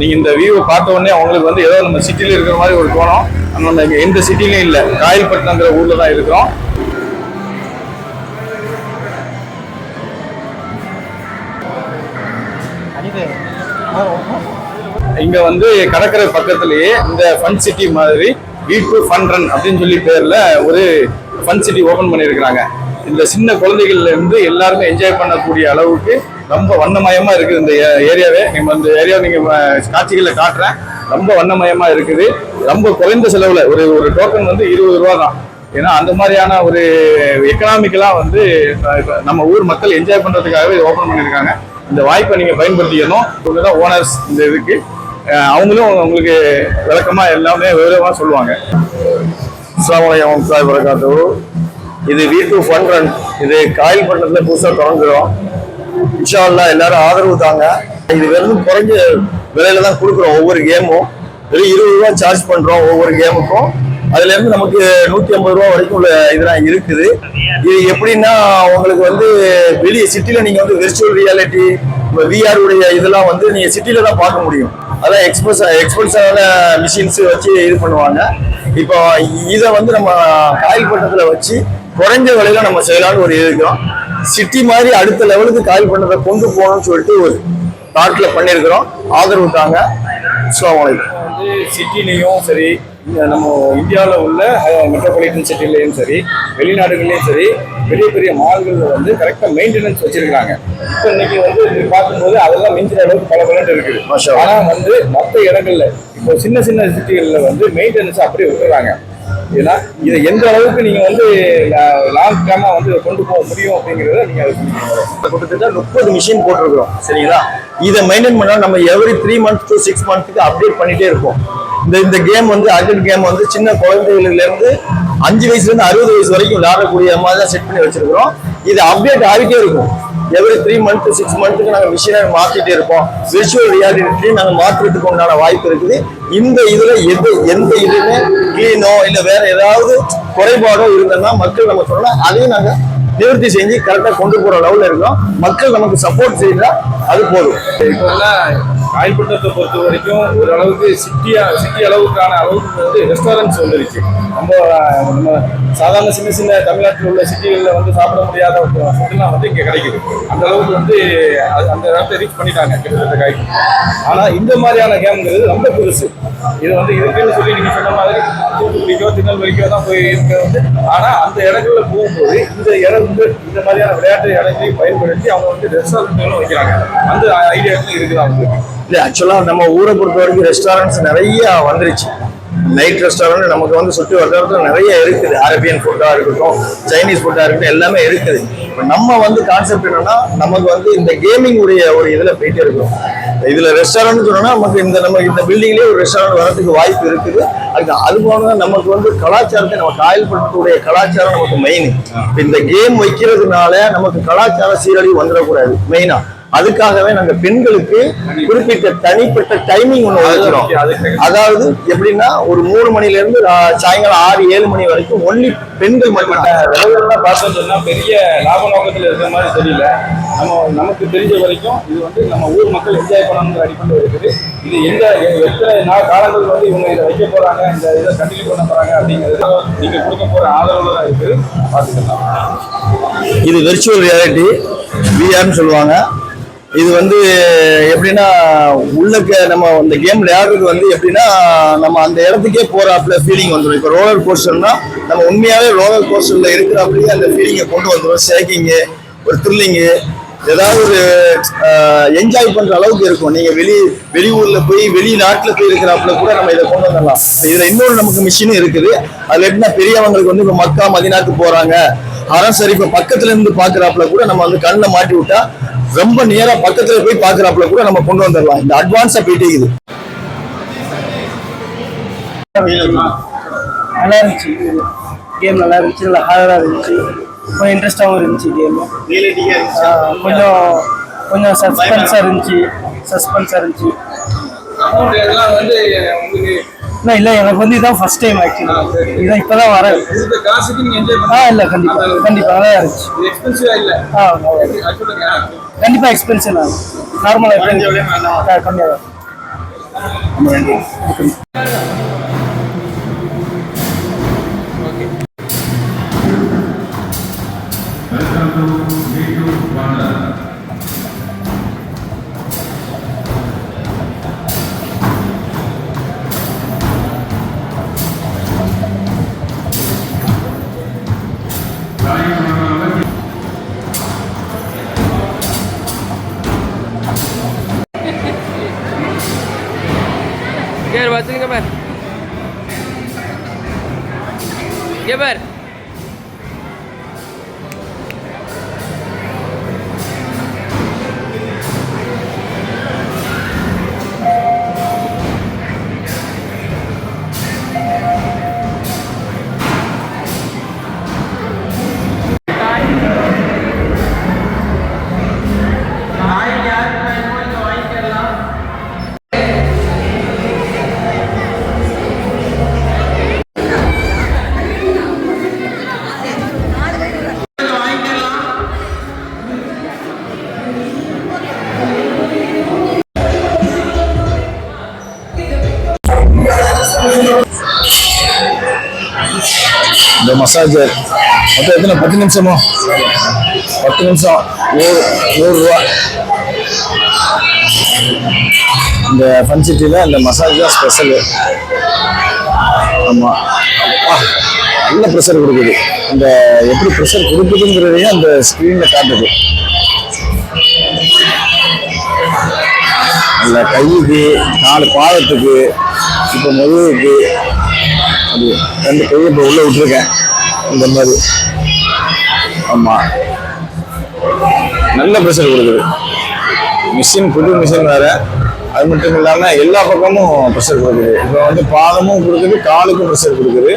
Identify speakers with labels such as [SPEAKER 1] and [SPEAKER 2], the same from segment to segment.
[SPEAKER 1] நீங்கள் இந்த வியூவை பார்த்த உடனே அவங்களுக்கு வந்து ஏதோ நம்ம சிட்டியில் இருக்கிற மாதிரி ஒரு தோணும். ஆனால் நம்ம இங்கே எந்த சிட்டிலையும் இல்லை. காயல்பட்டினங்கிற ஊரில் தான் இருக்கிறோம். இங்க வந்து கடற்கரை பக்கத்துலேயே இந்த ஃபன் சிட்டி மாதிரி வீட்டு ஃபன் ரன் அப்படின்னு சொல்லி பேர்ல ஒரு ஃபன் சிட்டி ஓபன் பண்ணியிருக்கிறாங்க. இந்த சின்ன குழந்தைகள்ல இருந்து எல்லாருமே என்ஜாய் பண்ணக்கூடிய அளவுக்கு ரொம்ப வண்ணமயமா இருக்குது இந்த ஏ- ஏரியாவே நீங்க இந்த ஏரியா நீங்க காட்சிகளை காட்டுறேன் ரொம்ப வண்ணமயமா இருக்குது ரொம்ப குறைந்த செலவுல ஒரு ஒரு டோக்கன் வந்து இருபது ரூபா தான் ஏன்னா அந்த மாதிரியான ஒரு எக்கனாமிக்கலாக வந்து நம்ம ஊர் மக்கள் என்ஜாய் பண்றதுக்காகவே ஓபன் பண்ணியிருக்காங்க இந்த வாய்ப்பை நீங்க பயன்படுத்திக்கணும் இவங்க தான் ஓனர்ஸ் இந்த இதுக்கு அவங்களும் உங்களுக்கு விளக்கமா எல்லாமே விவரமா சொல்லுவாங்க அஸ்லாம் வரகாத்து இது வீ டூ ஃபன் ரன் இது காயில் பட்டணத்துல புதுசாக தொடங்குறோம் இன்ஷால்லா எல்லாரும் ஆதரவு தாங்க. இது வெறும் குறைஞ்ச விலையில தான் கொடுக்குறோம் ஒவ்வொரு கேமும் வெறும் இருபது ரூபா சார்ஜ் பண்றோம் ஒவ்வொரு கேமுக்கும் அதுல இருந்து நமக்கு நூத்தி ஐம்பது ரூபா வரைக்கும் உள்ள இதெல்லாம் இருக்குது. இது எப்படின்னா உங்களுக்கு வந்து வெளியே சிட்டில நீங்க வந்து விர்ச்சுவல் ரியாலிட்டி விஆர் உடைய இதெல்லாம் வந்து நீங்க சிட்டில தான் பார்க்க முடியும். அதான் எக்ஸ்போஸ் எக்ஸ்போர்ட்ஸான மிஷின்ஸ் வச்சு இது பண்ணுவாங்க. இப்போ இதை வந்து நம்ம காயில் பட்டத்துல வச்சு குறைஞ்ச விலையில நம்ம செய்யலாம்னு ஒரு இருக்கிறோம் சிட்டி மாதிரி அடுத்த லெவலுக்கு காயில் பட்டத்தை கொண்டு போகணும்னு சொல்லிட்டு ஒரு தாட்ல பண்ணியிருக்கிறோம். ஆதரவு தாங்க. வந்து சிட்டிலையும் சரி நம்ம இந்தியாவில் உள்ள மெட்ரோபாலிட்டன் சிட்டிலையும் சரி வெளிநாடுகள்லையும் சரி பெரிய பெரிய மால்களில் வந்து கரெக்டாக மெயின்டெனன்ஸ் வச்சிருக்காங்க இப்போ இன்னைக்கு வந்து பார்க்கும்போது அதெல்லாம் மிஞ்சிற அளவுக்கு பல பலன் இருக்குது. ஆனால் வந்து மற்ற இடங்கள்ல இப்போ சின்ன சின்ன சிட்டிகளில் வந்து மெயின்டெனன்ஸ் அப்படியே விட்டுறாங்க. ஏன்னா இதை எந்த அளவுக்கு நீங்க வந்து லாங் டேர்மா வந்து கொண்டு போக முடியும் அப்படிங்கிறத நீங்க
[SPEAKER 2] கிட்டத்தட்ட முப்பது மிஷின் போட்டிருக்கிறோம் சரிங்களா? இதை மெயின்டைன் பண்ணா நம்ம every three months to six மந்த்ஸ்க்கு அப்டேட் பண்ணிட்டே இருப்போம். இந்த இந்த கேம் வந்து அர்ஜென்ட் கேம் வந்து சின்ன குழந்தைகள்ல இருந்து அஞ்சு வயசுல இருந்து அறுபது வயசு வரைக்கும் விளையாடக்கூடிய மாதிரி தான் செட் பண்ணி வச்சிருக்கிறோம். இது அப்டேட் ஆகிட்டே இருக்கும். எவ்ரி த்ரீ மந்த் சிக்ஸ் மந்த்துக்கு நாங்கள் மிஷினை மாற்றிட்டே இருப்போம். விர்ச்சுவல் ரியாலிட்டி நாங்கள் மாற்றுறதுக்கு உண்டான வாய்ப்பு இருக்குது. இந்த இதில் எது எந்த இதுவுமே கிளீனோ இல்லை வேற ஏதாவது குறைபாடோ இருந்ததுன்னா மக்கள் நம்ம சொல்லலாம் அதையும் நாங்கள் நிவர்த்தி செஞ்சு கரெக்டாக கொண்டு போகிற லெவலில் இருக்கோம். மக்கள் நமக்கு சப்போர்ட் செய்தா அது போதும்.
[SPEAKER 1] இப்போ காயல்பட்டத்தை பொறுத்த வரைக்கும் ஓரளவுக்கு சிட்டியா சிட்டி அளவுக்கான அளவுக்கு வந்து ரெஸ்டாரண்ட்ஸ் வந்துருச்சு ரொம்ப நம்ம சாதாரண சின்ன சின்ன தமிழ்நாட்டில் உள்ள சிட்டிகளில் வந்து சாப்பிட முடியாத ஃபுட்டுலாம் வந்து இங்கே கிடைக்குது. அந்த அளவுக்கு வந்து அது அந்த இடத்த ரீச் பண்ணிட்டாங்க கிட்டத்தட்ட காய்க்கு ஆனால் இந்த மாதிரியான கேம்ங்கிறது ரொம்ப பெருசு. இது வந்து இருக்குன்னு சொல்லி நீங்கள் சொன்ன மாதிரி தூத்துக்குடிக்கோ திருநெல்வேலிக்கோ தான் போய் இருக்க. வந்து ஆனால் அந்த இடங்கள்ல போகும்போது இந்த இடம் வந்து இந்த மாதிரியான விளையாட்டு இடங்களையும் பயன்படுத்தி அவங்க வந்து ரெஸ்டாரண்ட்களும் வைக்கிறாங்க. அந்த ஐடியாக்களும் இருக்குது அவங்களுக்கு
[SPEAKER 2] இல்லை ஆக்சுவலாக நம்ம ஊரை பொறுத்த வரைக்கும் ரெஸ்டாரண்ட்ஸ் நிறைய வந்துருச்சு. நைட் ரெஸ்டாரண்ட் நமக்கு வந்து சுற்றி வட்டாரத்தில் நிறைய இருக்குது. அரேபியன் ஃபுட்டாக இருக்கட்டும் சைனீஸ் ஃபுட்டாக இருக்கட்டும் எல்லாமே இருக்குது. இப்போ நம்ம வந்து கான்செப்ட் என்னன்னா நமக்கு வந்து இந்த கேமிங் உடைய ஒரு இதில் போயிட்டே இருக்கும் இதில் ரெஸ்டாரண்ட் சொன்னோம்னா நமக்கு இந்த நம்ம இந்த பில்டிங்லேயே ஒரு ரெஸ்டாரண்ட் வரதுக்கு வாய்ப்பு இருக்குது. அதுக்கு அது போக நமக்கு வந்து கலாச்சாரத்தை நம்ம காயல்படுத்தக்கூடிய கலாச்சாரம் நமக்கு மெயின் இந்த கேம் வைக்கிறதுனால நமக்கு கலாச்சார சீரழிவு வந்துடக்கூடாது மெயினாக அதுக்காகவே நாங்க பெண்களுக்கு குறிப்பிட்ட தனிப்பட்ட டைமிங் ஒதுக்குறோம்.
[SPEAKER 1] அதுக்கு-
[SPEAKER 2] அதாவது எப்படின்னா ஒரு மூணு மணில இருந்து சாயங்காலம் ஆறு ஏழு மணி வரைக்கும் ஒன்லி பெண்கள் மட்டும்
[SPEAKER 1] விலைகள்லாம் பார்த்தோம்னு சொன்னா பெரிய லாப நோக்கத்தில் இருக்கிற மாதிரி தெரியல. நம்ம நமக்கு தெரிஞ்ச வரைக்கும் இது வந்து நம்ம ஊர் மக்கள் என்ஜாய் பண்ணணுங்கிற அடிப்படை இருக்குது. இது எந்த எத்தனை நாள் காலங்கள் வந்து இவங்க இதை வைக்க போறாங்க இந்த இதை கண்டினியூ பண்ண போறாங்க அப்படிங்கிறது நீங்க கொடுக்க போற ஆதரவுல தான் இருக்குது. பார்த்துக்கலாம்.
[SPEAKER 2] இது விர்ச்சுவல் ரியாலிட்டி விஆர்னு சொல்லுவாங்க. இது வந்து எப்படின்னா உள்ளக்க நம்ம இந்த கேம் விளையாடுறது வந்து எப்படின்னா நம்ம அந்த இடத்துக்கே போறாப்புல ஃபீலிங் வந்துடும் இப்போ ரோலர் கோஸ்டர்னா நம்ம உண்மையாவே ரோலர் கோஸ்டர்ல இருக்கிறாப்புலயே அந்த ஃபீலிங்கை கொண்டு வந்துடும் ஷேக்கிங்கு ஒரு த்ரில்லிங்கு ஏதாவது ஒரு என்ஜாய் பண்ற அளவுக்கு இருக்கும். நீங்க வெளி வெளியூர்ல போய் வெளிநாட்டுல போய் இருக்கிறாப்புல கூட நம்ம இதை கொண்டு வந்துடலாம் இதுல இன்னொரு நமக்கு மிஷினும் இருக்குது. அதுல எப்படின்னா பெரியவங்களுக்கு வந்து இப்போ மக்கா மதினாக்கு போறாங்க. அறம் சரி இப்ப பக்கத்துல இருந்து பாக்குறாப்புல கூட நம்ம வந்து கண்ணில் மாட்டி விட்டா ரொம்ப நேரா பக்கத்துல போய் பாக்குறாப்புல கூட நம்ம கொண்டு வந்துடலாம். இந்த அட்வான்ஸா போயிட்டே இருக்குது.
[SPEAKER 3] நல்லா இருந்துச்சு. கேம் நல்லா இருந்துச்சு. நல்லா ஹாரராக இருந்துச்சு. கொஞ்சம் இன்ட்ரெஸ்டாகவும் இருந்துச்சு கேம் கொஞ்சம் கொஞ்சம் சஸ்பென்ஸாக இருந்துச்சு. சஸ்பென்ஸாக இருந்துச்சு. இல்லை இல்லை எனக்கு வந்து இதான் ஃபர்ஸ்ட் டைம் ஆக்சுவலி இதான் இப்போ தான் வரேன் ஆ இல்லை கண்டிப்பாக கண்டிப்பாக நல்லா இருந்துச்சு. ஆ கண்டிப்பாக எக்ஸ்பென்சிவ் தான் நார்மலாக கம்மியாக தான்
[SPEAKER 4] வச்சுருங்க பார் இங்கே
[SPEAKER 1] பார் மசாஜர் மொத்தம் எத்தனை? பத்து நிமிஷமோ? பத்து நிமிஷம். நூறு நூறுரூவா இந்த ஃபன் சிட்டியில் இந்த மசாஜ் தான் ஸ்பெஷலு ஆமாம் நல்ல ப்ரெஷர் கொடுக்குது. இந்த எப்படி ப்ரெஷர் கொடுக்குதுங்கிறதையும் அந்த ஸ்க்ரீனில் காட்டுது. நல்ல கைக்கு நாலு பாதத்துக்கு இப்போ முதுகுக்கு அது ரெண்டு கையை இப்போ உள்ளே விட்டுருக்கேன். இந்த மாதிரி. ஆமாம் நல்ல ப்ரெஷர் கொடுக்குது. மிஷின் புது மிஷின் வேறு. அது மட்டும் இல்லாமல் எல்லா பக்கமும் ப்ரெஷர் கொடுக்குது. இப்போ வந்து பாதமும் கொடுக்குது காலுக்கும் ப்ரெஷர் கொடுக்குது.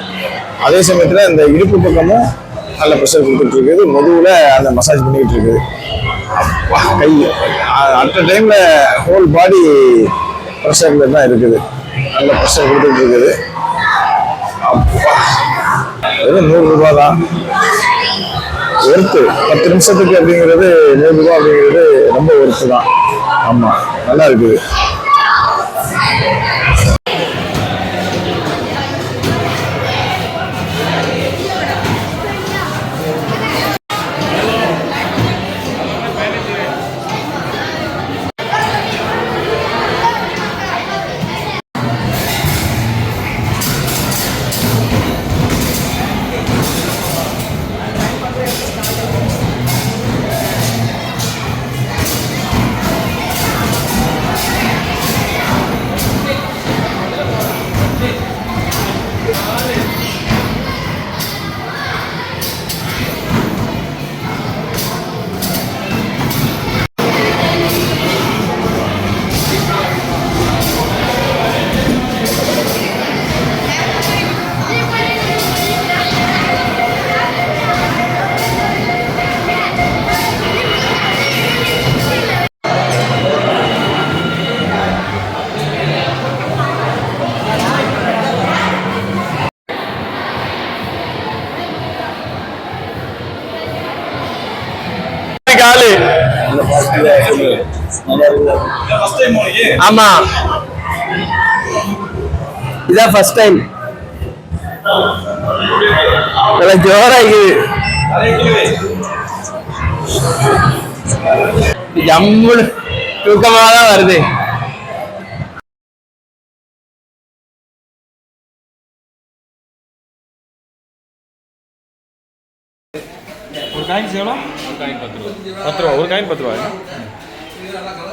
[SPEAKER 1] அதே சமயத்தில் இந்த இடுப்பு பக்கமும் நல்ல ப்ரெஷர் கொடுத்துட்டு இருக்குது. அந்த மசாஜ் பண்ணிக்கிட்டு இருக்குது. அப்பா கை. அட் டைமில் ஹோல் பாடி ப்ரெஷரில் தான் இருக்குது. நல்ல ப்ரெஷர் கொடுத்துட்டு இருக்குது. அப்பா. வெறும் நூறுரூபா தான் ஒர்த்து பத்து நிமிஷத்துக்கு அப்படிங்கிறது நூறுரூபா அப்படிங்கிறது ரொம்ப ஒர்த்து தான் ஆமாம் நல்லா இருக்குது.
[SPEAKER 5] ஆமா. இதான் ஃபர்ஸ்ட் டைம் நல்லா ஜோரா இருக்குது. ஜம்முன்னு தூக்கமாக தான் வருது.
[SPEAKER 6] ஒரு காயின்ஸ் எவ்வளோ ஒரு காயின் பத்து ரூபா. பத்து ரூபா ஒரு காயின் பத்து ரூபா